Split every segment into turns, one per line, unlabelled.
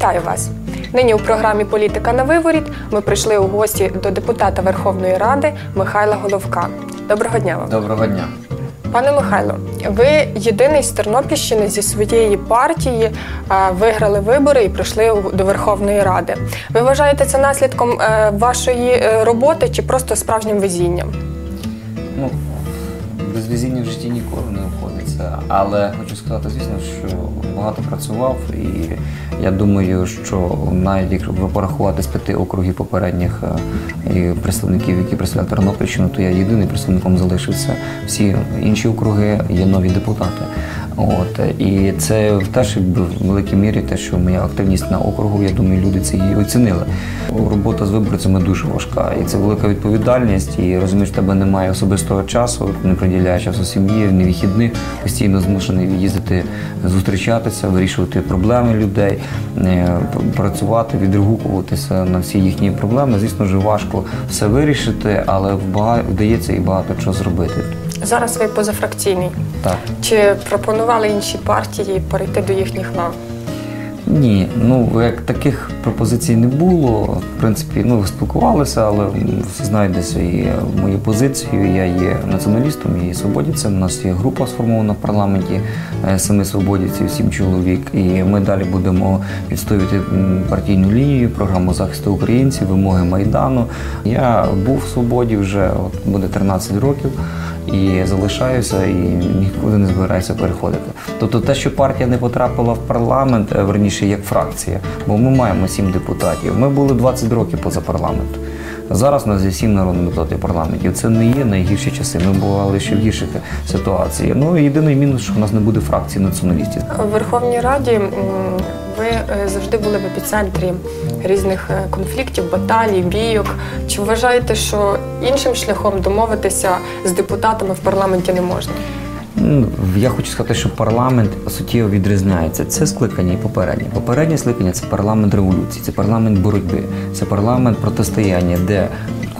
Вітаю вас! Нині у програмі Політика на виворіт ми прийшли у гості до депутата Верховної Ради Михайла Головка. Доброго дня вам.
Доброго дня.
Пане Михайло, ви єдиний з Тернопільщини зі своєї партії виграли вибори і прийшли до Верховної Ради. Ви вважаєте це наслідком е, вашої е, роботи чи просто справжнім везінням?
Ну, без везіння в житті ніколи не обходиться. Але хочу сказати, звісно, що багато працював, і я думаю, що навіть якщо порахувати з п'яти округів попередніх е, представників, які представляють Тернопільщину, то я єдиний представником залишився. Всі інші округи є нові депутати. От і це теж якби в великій мірі те, що моя активність на округу, я думаю, люди це і оцінили. Робота з виборцями дуже важка, і це велика відповідальність. І розумієш, в тебе немає особистого часу, не приділяє часу сім'ї, не вихідних, постійно змушений їздити, зустрічатися, вирішувати проблеми людей, е, працювати, відреагуватися на всі їхні проблеми. Звісно ж, важко все вирішити, але вдається і багато чого зробити.
Зараз ви позафракційний.
Так.
Чи пропонували інші партії перейти до їхніх лав?
Ні, ну як таких пропозицій не було. В принципі, ну спілкувалися, але всі знають десь і мою позицію. Я є націоналістом і свободівцем. У нас є група сформована в парламенті е, семи свободівців, сім чоловік. І ми далі будемо відстоювати партійну лінію, програму захисту українців, вимоги майдану. Я був в свободі вже от буде 13 років. І залишаюся, і нікуди не збираюся переходити. Тобто те, що партія не потрапила в парламент, е, верніше як фракція, бо ми маємо сім депутатів. Ми були 20 років поза парламент. Зараз нас є сім народних депутатів в парламенті. Це не є найгірші часи. Ми бували ще в гірших ситуаціях. Ну єдиний мінус, що у нас не буде фракції націоналістів.
У Верховній Раді ви е, завжди були в епіцентрі різних е, конфліктів, баталій, бійок. Чи вважаєте, що іншим шляхом домовитися з депутатами в парламенті не можна?
Ну, Я хочу сказати, що парламент суттєво відрізняється. Це скликання і попереднє. Попереднє скликання це парламент революції, це парламент боротьби, це парламент протистояння, де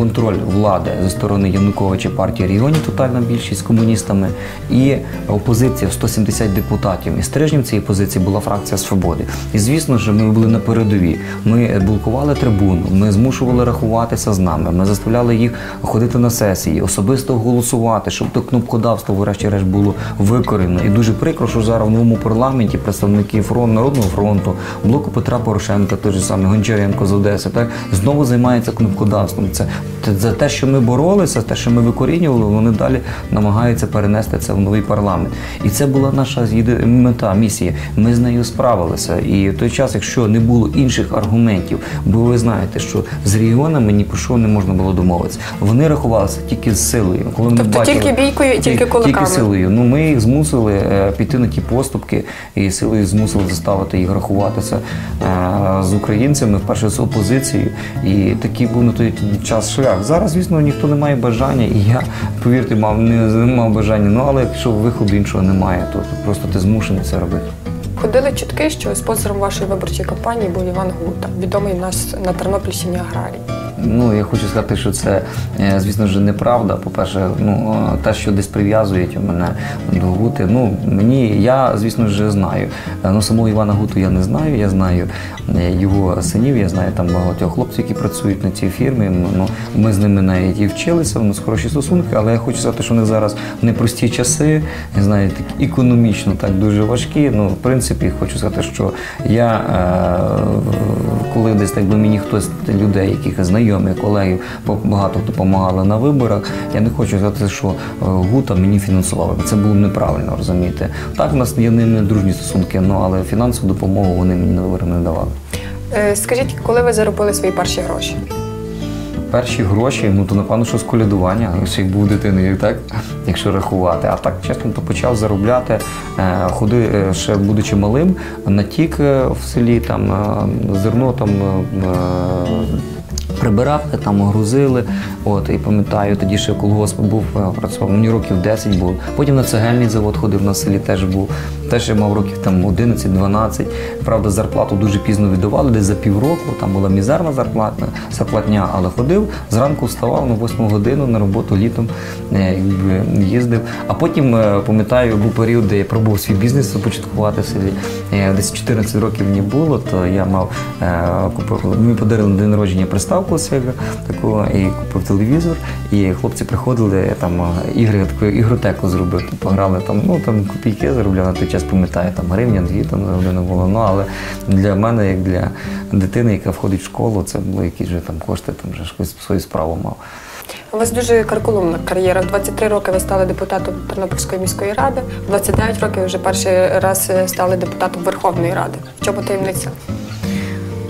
контроль влади зі сторони Януковича партії регіонів, тотальна більшість з комуністами, і опозиція в 170 депутатів. І стрижнем цієї позиції була фракція свободи. І звісно ж, ми були на передовій. Ми блокували трибуну, ми змушували рахуватися з нами. Ми заставляли їх ходити на сесії, особисто голосувати, щоб то кнопкодавство, врешті-решт, було викорено. І дуже прикро, що зараз в новому парламенті представники фронту народного фронту, блоку Петра Порошенка, той же самий Гончаренко з Одеси, так знову займаються кнопкодавством. Це за те, що ми боролися, те, що ми викорінювали, вони далі намагаються перенести це в новий парламент. І це була наша мета, місія. Ми з нею справилися. І в той час, якщо не було інших аргументів, бо ви знаєте, що з регіонами ні про що не можна було домовитися. Вони рахувалися тільки з силою. Коли
Тобто
бачили,
тільки бійкою і тільки кулаками?
Тільки силою. Ну ми їх змусили е, піти на ті поступки і силою змусили заставити їх рахуватися е, з українцями, вперше з опозицією. І такий був на той час шлях. Зараз, звісно, ніхто не має бажання, і я, повірте, мав не, не мав бажання. Ну але якщо виходу іншого немає, то просто ти змушений це робити.
Ходили чутки, що спонсором вашої виборчої кампанії був Іван Гута, відомий в нас на Тернопільщині аграрій.
Ну, я хочу сказати, що це, е, звісно ж, неправда. По-перше, ну, те, що десь прив'язують мене до Гути. Ну, мені, я, звісно ж, знаю. Е, Ну, самого Івана Гуту я не знаю. Я знаю е, його синів, я знаю там багатьох хлопців, які працюють на цій фірмі. Ну, ми з ними навіть і вчилися, у нас хороші стосунки, але я хочу сказати, що вони зараз непрості часи, я знаю, так економічно так дуже важкі. Ну, в принципі, хочу сказати, що я, коли десь так би мені хтось людей, яких знайомих, колегів, по- багато допомагали на виборах, я не хочу сказати, що е, Гута мені фінансувала. Це було неправильно, розумієте. Так, в нас є ними дружні стосунки, ну але фінансову допомогу вони мені на вибори не давали.
Е, Скажіть, коли ви заробили свої перші гроші?
Перші гроші, ну то напевно, що з колядування, ще був дитиною, так? Якщо рахувати. А так, чесно, то почав заробляти, е, ходи, ще будучи малим, на тік е, в селі, там зерно там. Прибирали, там грузили. От, і пам'ятаю, тоді ще колгосп був, е, працював, мені років 10 було. Потім на цегельний завод ходив на селі, теж був. Теж я мав років там 11-12. Правда, зарплату дуже пізно віддавали, десь за півроку. Там була мізерна зарплатня, зарплатня, але ходив, зранку вставав на 8 годину на роботу літом е, їздив. А потім, е, пам'ятаю, був період, де я пробував свій бізнес започаткувати в селі. Десь 14 років мені було, то я мав купив. Мені подарили на день народження приставку Sega таку і купив телевізор. І хлопці приходили там е, ігри, таку ігротеку зробив. Тобто грали там, ну там копійки заробляли на той час, пам'ятаю, там гривня, дві там зароблено було. Ну але для мене, як для дитини, яка входить в школу, це були якісь там кошти, там вже щось свою справу мав.
У вас дуже карколомна кар'єра. В 23 роки ви стали депутатом Тернопільської міської ради, в 29 років вже перший раз е, стали депутатом Верховної Ради. В чому таємниця?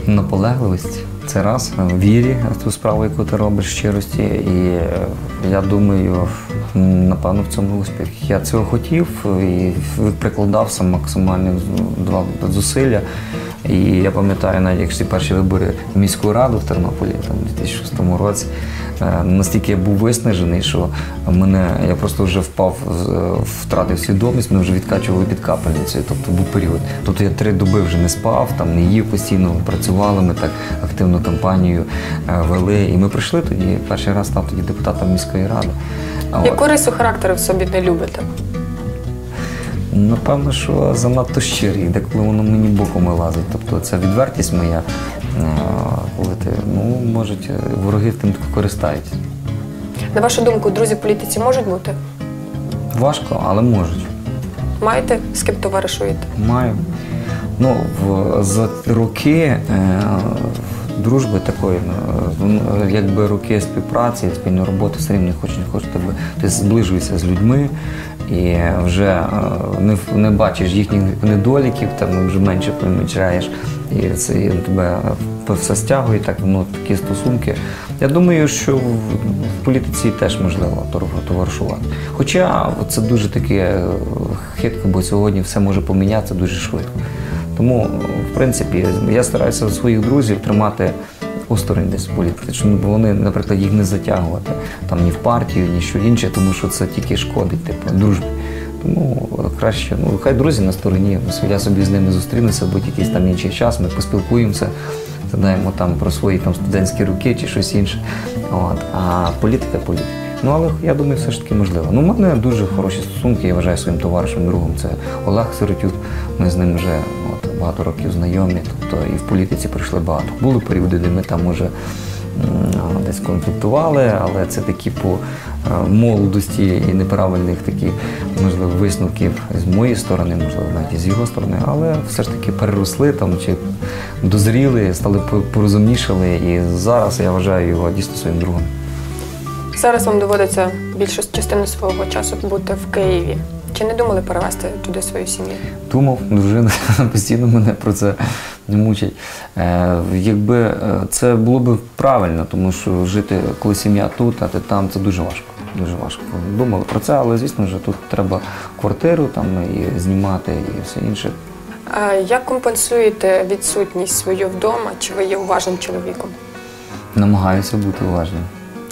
Наполегливість. Це раз в вірі в ту справу, яку ти робиш щирості. І е, я думаю, напевно, в цьому успіх. Я цього хотів і прикладався максимальні зусилля. І я пам'ятаю, навіть як ці перші вибори в міську раду в Тернополі там, у 2006 році, е, настільки я був виснажений, що мене я просто вже впав, е, втратив свідомість, мене вже відкачували під капельницею. Тобто був період. Тобто я три доби вже не спав, там не їв постійно, працювали. Ми так активну кампанію е, вели. І ми прийшли тоді. Перший раз став тоді депутатом міської ради.
Яку рису характеру в собі не любите?
Напевно, що занадто щирий, деколи воно мені боком вилазить. Тобто це відвертість моя, е, коли ти, ну, можуть, е, вороги тим користаються.
На вашу думку, друзі в політиці можуть бути?
Важко, але можуть.
Маєте з ким товаришуєте?
Маю. Ну, в, за роки е, дружби такої, е, ну, якби роки співпраці, спільної роботи, все рівно хоч не хоч тебе, ти зближуєшся з людьми і вже е, не, не бачиш їхніх недоліків, там вже менше помічаєш. І це і тебе все стягує, так ну, такі стосунки. Я думаю, що в, політиці теж можливо товаришувати. Хоча це дуже таке е, хитко, бо сьогодні все може помінятися дуже швидко. Тому, в принципі, я стараюся своїх друзів тримати осторонь десь в політиці, щоб вони, наприклад, їх не затягувати там ні в партію, ні що інше, тому що це тільки шкодить, типу, дружбі. Тому краще, ну хай друзі на стороні. Я собі з ними зустрінуся, будь якийсь там інший час, ми поспілкуємося, згадаємо там про свої там студентські роки чи щось інше. От. А політика політика. Ну але я думаю, все ж таки можливо. Ну, у мене дуже хороші стосунки, я вважаю своїм товаришем другом. Це Олег Сиротюк. Ми з ним вже от, багато років знайомі, тобто і в політиці пройшли багато. Були періоди, де ми там м, десь конфліктували, але це такі по молодості і неправильних таких, можливо, висновків з моєї сторони, можливо, навіть і з його сторони, але все ж таки переросли там чи дозріли, стали по- порозумнішали. І зараз я вважаю його дійсно своїм другом.
Зараз вам доводиться більшу частину свого часу бути в Києві. Чи не думали перевезти туди свою сім'ю?
Думав, дружина постійно мене про це мучить. Е, якби е, це було б правильно, тому що жити, коли сім'я тут, а ти там, це дуже важко. Дуже важко. Думали про це, але звісно ж тут треба квартиру там і знімати, і все інше.
А Як компенсуєте відсутність свою вдома? Чи ви є уважним чоловіком?
Намагаюся бути уважним.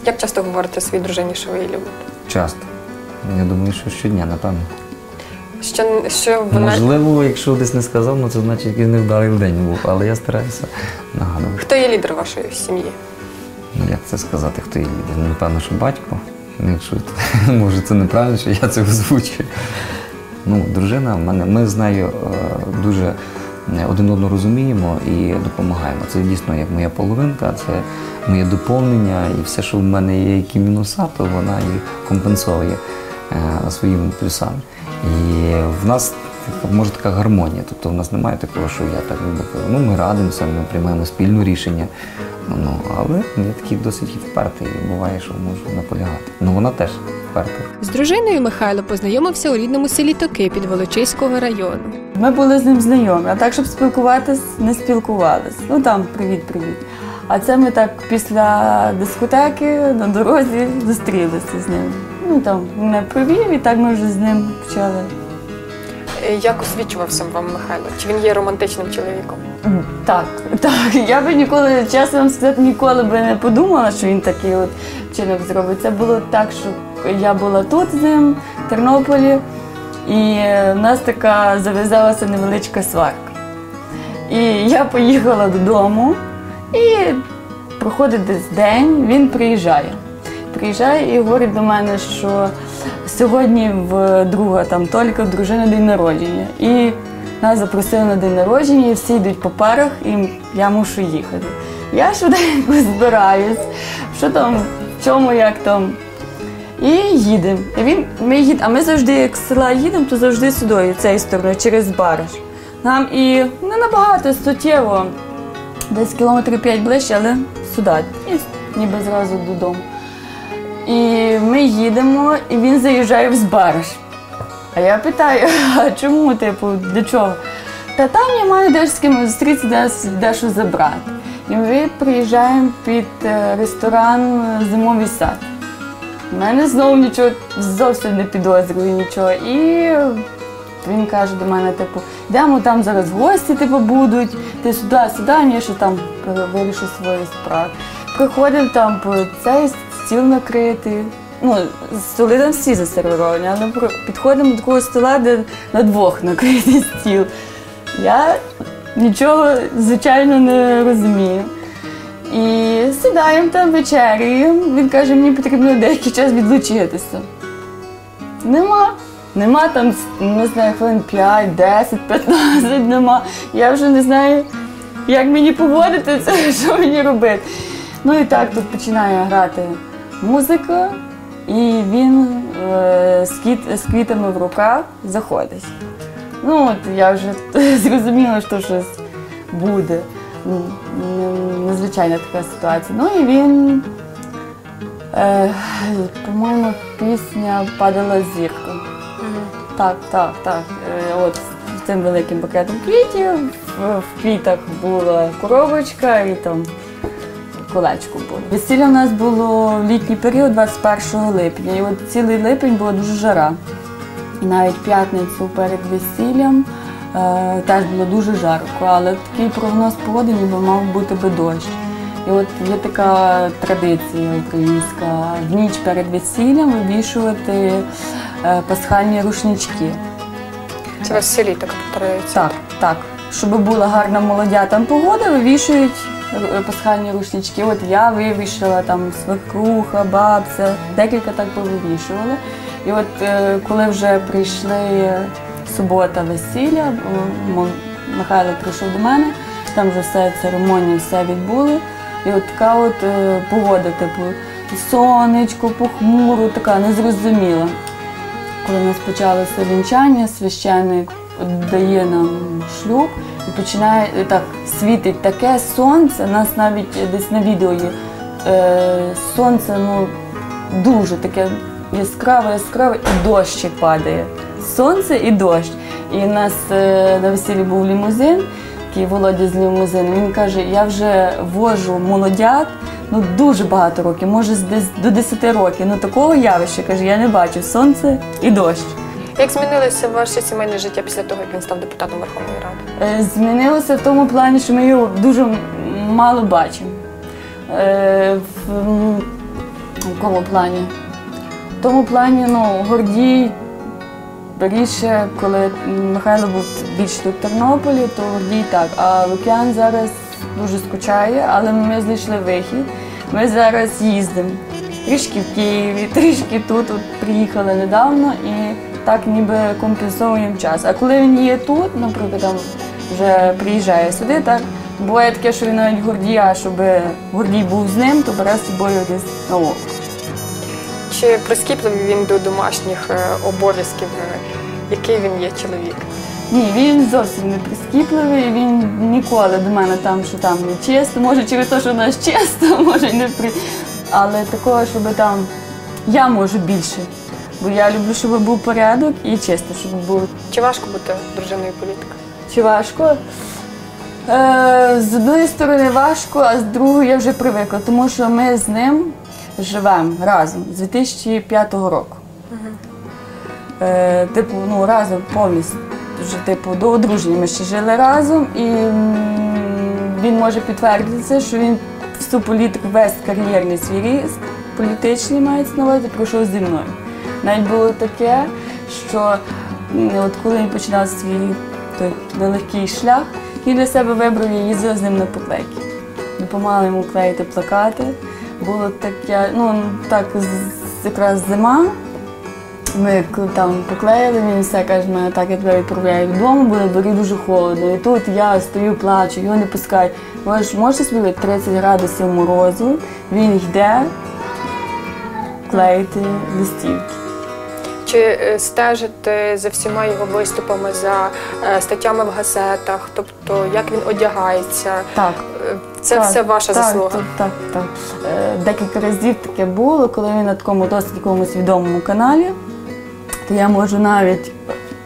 Як часто говорите своїй дружині, що ви її любите?
Часто. Я думаю, що щодня, напевно.
Що, що вона
Можливо, якщо десь не сказав, ну це значить якийсь невдалий день був, але я стараюся нагадувати.
хто є лідер вашої сім'ї?
Ну, як це сказати, хто її лідер? Ну, Напевно, що батько. Ну, Якщо це- може це неправильно, що я це озвучую. Ну, дружина в мене, ми з нею е, дуже е, один одного розуміємо і допомагаємо. Це дійсно як моя половинка, це моє доповнення, і все, що в мене є, які мінуса, то вона їх компенсує своїми плюсами. І в нас може така гармонія. Тобто в нас немає такого, що я так ніби кажу, ну ми радимося, ми приймаємо спільне рішення. Ну, але я такий досить впертий, буває, що можу наполягати. Ну вона теж вперта.
З дружиною Михайло познайомився у рідному селі Токи під Волочиського району.
Ми були з ним знайомі, а так, щоб спілкуватись, не спілкувались. Ну там привіт-привіт. А це ми так після дискотеки на дорозі зустрілися з ним. Ну там мене провів, і так ми вже з ним почали.
Е, Як освічувався вам Михайло? Чи він є романтичним чоловіком?
Так, так. Я би ніколи, чесно вам сказати, ніколи би не подумала, що він такий от чинок зробить. Це було так, що я була тут з ним, в Тернополі, і е, в нас така зав'язалася невеличка сварка. І я поїхала додому, і проходить десь день, він приїжджає. Приїжджає і говорить до мене, що сьогодні в друга там Толіка в дружини день народження. І нас запросили на день народження, і всі йдуть по парах, і я мушу їхати. Я швиденько збираюсь, що там, в чому, як там. І їдемо. Він, ми їд, а ми завжди, як з села їдемо, то завжди сюди, цією стороною, через Бариш. Нам і не набагато суттєво, десь кілометрів 5 ближче, але сюди, і ніби зразу додому. І ми їдемо, і він заїжджає в Збариш. А я питаю, а чому, типу, для чого? Та там я маю дещо з ким зустрітися, десь дещо забрати. І ми приїжджаємо під е, ресторан Зимовий сад. У мене знову нічого зовсім не підозрює нічого. І він каже до мене, типу, йдемо там зараз гості типу, будуть, ти сюди, сюди, я ще там вирішу свої справи. Приходимо там по цей стіл накритий. Ну, столи там всі засервіровані, але підходимо до такого стола, де на двох накритий стіл. Я нічого, звичайно, не розумію. І сідаємо там вечеряємо. Він каже, мені потрібно деякий час відлучитися. Нема. Нема там, не знаю, хвилин 5, 10, 15 нема. Я вже не знаю, як мені поводитися, що мені робити. Ну і так тут починає грати музика, і він е, з, квіт, з квітами в руках заходить. Ну, от я вже зрозуміла, що щось буде. Незвичайна така ситуація. Ну і він, е, по-моєму, пісня Падала зірка. Так, так, так. Е, От з цим великим букетом квітів. В квітах була коробочка і там колечко було. Весілля у нас було в літній період, 21 липня. І от цілий липень була дуже жара. І навіть п'ятницю перед весіллям е, теж було дуже жарко, але такий прогноз погоди ніби мав бути би дощ. І от є така традиція українська в ніч перед весіллям вивішувати е, пасхальні рушнички.
Це у вас в селі так традиція?
Так, так. Щоб була гарна молодя там погода, вивішують пасхальні рушнички. От я вивішала там свекруха, бабця, декілька так повивішували. І от е, коли вже прийшли субота весілля, Михайло прийшов до мене, там вже все церемонія, все відбули. І от така от е, погода, типу, сонечко, похмуро, така незрозуміла. Коли нас почалося вінчання, священник дає нам шлюб і починає е, так світить таке сонце. Нас навіть десь на відео є е, сонце ну, дуже таке яскраве, яскраве, і дощик падає. Сонце і дощ. І у нас е, на весіллі був лімузин, такий Володя з лімузину. Він каже, я вже вожу молодят ну, дуже багато років, може десь до 10 років. Ну такого явища каже, я не бачу сонце і дощ.
Як змінилося ваше сімейне життя після того, як він став депутатом Верховної Ради?
Е, Змінилося в тому плані, що ми його дуже мало бачимо. Е, В, м, в якому плані? В тому плані, ну, Гордій більше, коли Михайло був більш тут в Тернополі, то Гордій так. А Лук'ян зараз дуже скучає, але ми знайшли вихід. Ми зараз їздимо. Трішки в Києві, трішки тут от приїхали недавно і так ніби компенсуємо час. А коли він є тут, наприклад, там вже приїжджає сюди, так буває таке, що він навіть гордія, щоб гордій був з ним, то бере з собою десь на око.
Чи прискіпливий він до домашніх е, обов'язків? Е, Який він є чоловік?
Ні, він зовсім не прискіпливий, він ніколи до мене там, що там не чисто. Може через те, що в нас чисто, може й не при. Але такого, щоб там я можу більше. Бо я люблю, щоб був порядок і чисто, щоб було.
Чи важко бути дружиною політика?
Чи важко? Е, з одної сторони важко, а з другої я вже привикла, тому що ми з ним живемо разом з 2005 року. Е, типу, ну разом повністю. вже типу до одруження ми ще жили разом, і він може підтвердити що він всю політику, весь кар'єрний свій ріст, політичний мається на увазі, пройшов зі мною. Навіть було таке, що от коли він починав свій той нелегкий шлях, він для себе вибрав і їздив з ним на поклейки. Допомагала йому клеїти плакати. Було таке, ну так, якраз зима. Ми там поклеїли, він все каже, мене так я тебе відправляю додому, в дворі дуже холодно. І тут я стою, плачу, його не пускають. Можеш, можете собі 30 градусів морозу, він йде клеїти листівки.
Чи е, стежите за всіма його виступами, за е, статтями в газетах, тобто як він одягається?
Так.
Е, Це
Так,
все ваша
так,
заслуга.
Так, так, так. Декілька разів таке було, коли він на такому досить якомусь відомому каналі, то я можу навіть,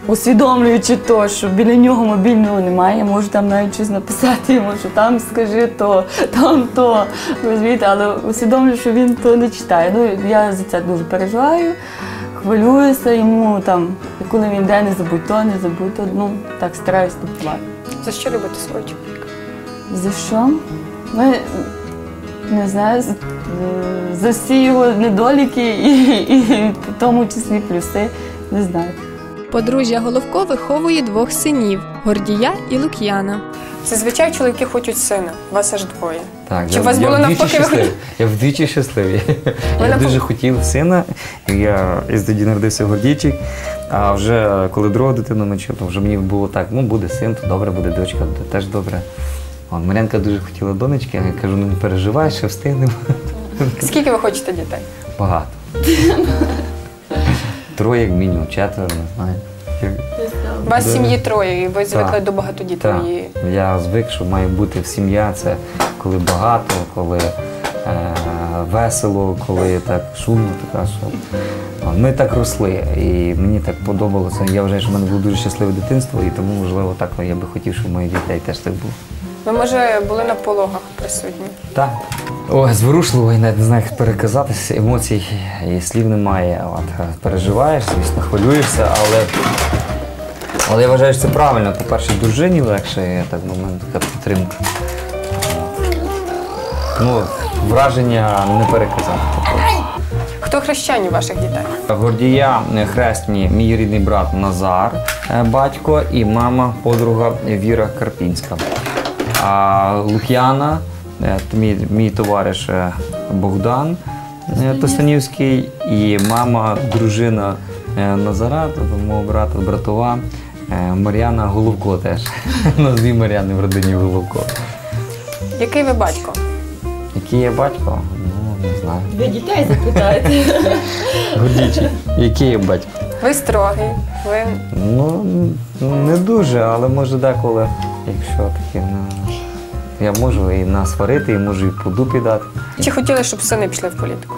усвідомлюючи то, що біля нього мобільного немає, я можу там навіть щось написати йому, що там скажи то, там то. Розумієте, але усвідомлюю, що він то не читає. Ну, я за це дуже переживаю. Хвилююся йому там, коли він йде, не забудь то, не забудь то. Ну, так стараюсь допомагати.
За що любити свого чоловіка?
За що? Ну, не знаю, за всі його недоліки і, і в тому числі плюси, не знаю.
Подружжя Головко виховує двох синів Гордія і Лук'яна.
Зазвичай чоловіки хочуть сина, вас аж двоє.
Так,
Чи у вас було
вдвічі
навпаки, ви
щасливий. Я вдвічі щасливий.
Ви
Я
навпаки-
дуже хотів сина, я і тоді народився Гордійчик. А вже коли другу дитину мочив, то вже мені було так, ну буде син, то добре, буде дочка, то теж добре. От, Марянка дуже хотіла донечки, а я кажу, ну не переживай, ще встигнемо.
Скільки ви хочете дітей?
Багато. Троє, як мінімум, четверо, не знаю.
У вас сім'ї троє, і ви звикли
Так.
до багатодітної.
Я звик, що має бути сім'я, це коли багато, коли е, весело, коли так шумно, така що. Ми так росли, і мені так подобалося. Я вважаю, що в мене було дуже щасливе дитинство, і тому, можливо, так я би хотів, щоб моїх дітей теж так було.
Ви, може, були на пологах присутні?
Так. Ой, зворушливо, я навіть не знаю, як переказатися. Емоцій і слів немає. От, е, переживаєш, звісно, хвилюєшся, але. Але я вважаю, що це правильно. По-перше, дружині легше, я так в мене така підтримка. Ну, враження не переказати.
Хто хрещені ваших дітей?
Гордія е, хресні, мій рідний брат Назар, е, батько, і мама, подруга Віра Карпінська. А Лук'яна, е, мій, мій товариш е, Богдан е, Тостанівський, і мама, дружина Назара, тобто мого брата, братова, Мар'яна Головко теж. У нас дві Мар'яни в родині Головко.
Який ви батько?
Який є батько? Ну, не знаю.
Ви дітей запитаєте?
Гордійчий. Який є батько?
Ви строгий, ви
Ну, не дуже, але може деколи, якщо таке, ну, я можу і насварити, і можу і по дупі дати.
чи хотіли, щоб сини пішли в політику?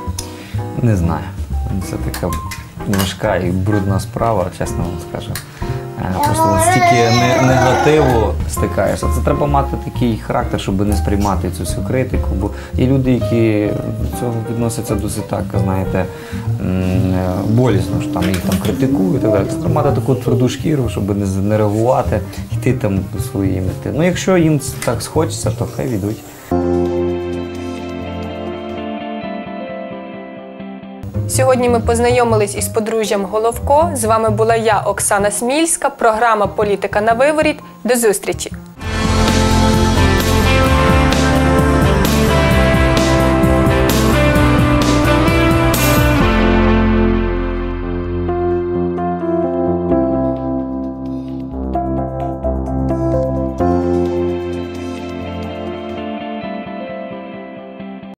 Не знаю. Це така важка і брудна справа, чесно вам скажу. Е, Просто стільки не- негативу стикаєшся. Це треба мати такий характер, щоб не сприймати цю всю критику. Бо є люди, які до цього відносяться досить так, знаєте, е, болісно, що там їх там критикують. Так. Це треба мати таку тверду шкіру, щоб не, реагувати, йти там мети. Ну, якщо їм так схочеться, то хай відуть.
Сьогодні ми познайомились із подружжям Головко. З вами була я, Оксана Смільська, програма Політика на виворіт. До зустрічі!